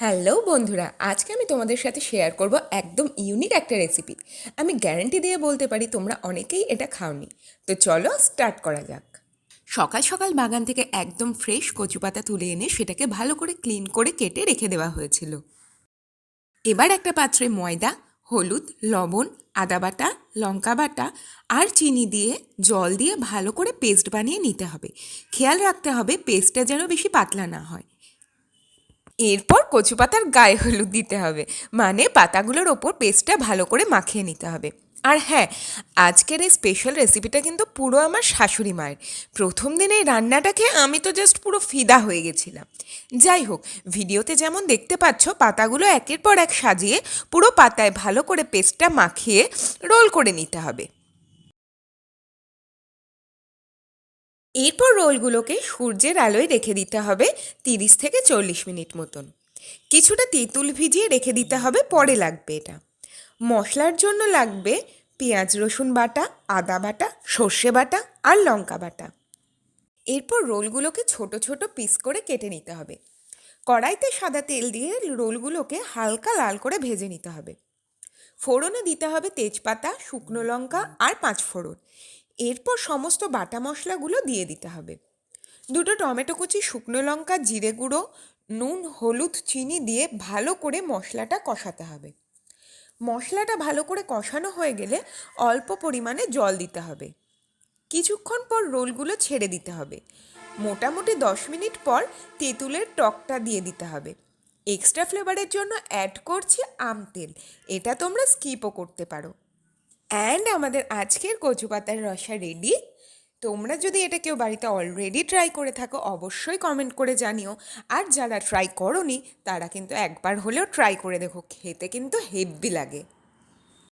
Hello বন্ধুরা, আজকে আমি তোমাদের সাথে শেয়ার করব একদম ইউনিক একটা রেসিপি আমি গ্যারেন্টি দিয়ে বলতে পারি তোমরা অনেকেই এটা খাওনি। তো চলো স্টার্ট করা যাক। সকাল সকাল বাগান থেকে একদম ফ্রেশ কচু পাতা তুলে এনে সেটাকে ভালো করে ক্লিন করে কেটে রেখে দেওয়া হয়েছিল। এবার একটা পাত্রে ময়দা, হলুদ, লবণ, আদা বাটা, লঙ্কা বাটা আর চিনি দিয়ে জল দিয়ে ভালো করে পেস্ট বানিয়ে নিতে হবে। খেয়াল রাখতে হবে পেস্টটা যেন বেশি পাতলা না হয়। এরপর কচু পাতার গায়ে হলুদ দিতে হবে। মানে পাতাগুলোর ওপর পেস্টটা ভালো করে মাখিয়ে নিতে হবে। আর হ্যাঁ আজকের এই স্পেশাল রেসিপিটা কিন্তু পুরো আমার শাশুড়ি মায়ের। প্রথম দিন এই রান্নাটাকে আমি তো জাস্ট পুরো ফিদা হয়ে গেছিলাম। যাই হোক, ভিডিওতে যেমন দেখতে পাচ্ছ, পাতাগুলো একের পর এক সাজিয়ে পুরো পাতায় ভালো করে পেস্টটা মাখিয়ে রোল করে নিতে হবে। এরপর রোলগুলোকে সূর্যের আলোয় রেখে দিতে হবে তিরিশ থেকে চল্লিশ মিনিট মতন। কিছুটা তেঁতুল ভিজিয়ে রেখে দিতে হবে, পরে লাগবে এটা। মশলার জন্য লাগবে পেঁয়াজ, রসুন বাটা, আদা বাটা, সর্ষে বাটা আর লঙ্কা বাটা। এরপর রোলগুলোকে ছোট ছোট পিস করে কেটে নিতে হবে। কড়াইতে সাদা তেল দিয়ে রোলগুলোকে হালকা লাল করে ভেজে নিতে হবে। ফোড়নে দিতে হবে তেজপাতা, শুকনো লঙ্কা আর পাঁচ ফোড়ন এরপর সমস্ত বাটা মশলাগুলো দিয়ে দিতে হবে। দুটো টমেটো কুচি, শুকনো লঙ্কা, জিরে গুঁড়ো, নুন, হলুদ, চিনি দিয়ে ভালো করে মশলাটা কষাতে হবে। মশলাটা ভালো করে কষানো হয়ে গেলে অল্প পরিমাণে জল দিতে হবে। কিছুক্ষণ পর রোলগুলো ছেড়ে দিতে হবে। মোটামুটি দশ মিনিট পর তেঁতুলের টকটা দিয়ে দিতে হবে। এক্সট্রা ফ্লেভারের জন্য অ্যাড করছি আম তেল। এটা তোমরা স্কিপও করতে পারো। অ্যান্ড আমাদের আজকের কচু পাতার রসা রেডি তোমরা যদি এটা কেউ বাড়িতে অলরেডি ট্রাই করে থাকো, অবশ্যই কমেন্ট করে জানিও। আর যারা ট্রাই করনি, তারা কিন্তু একবার হলেও ট্রাই করে দেখো, খেতে কিন্তু হেভি লাগে।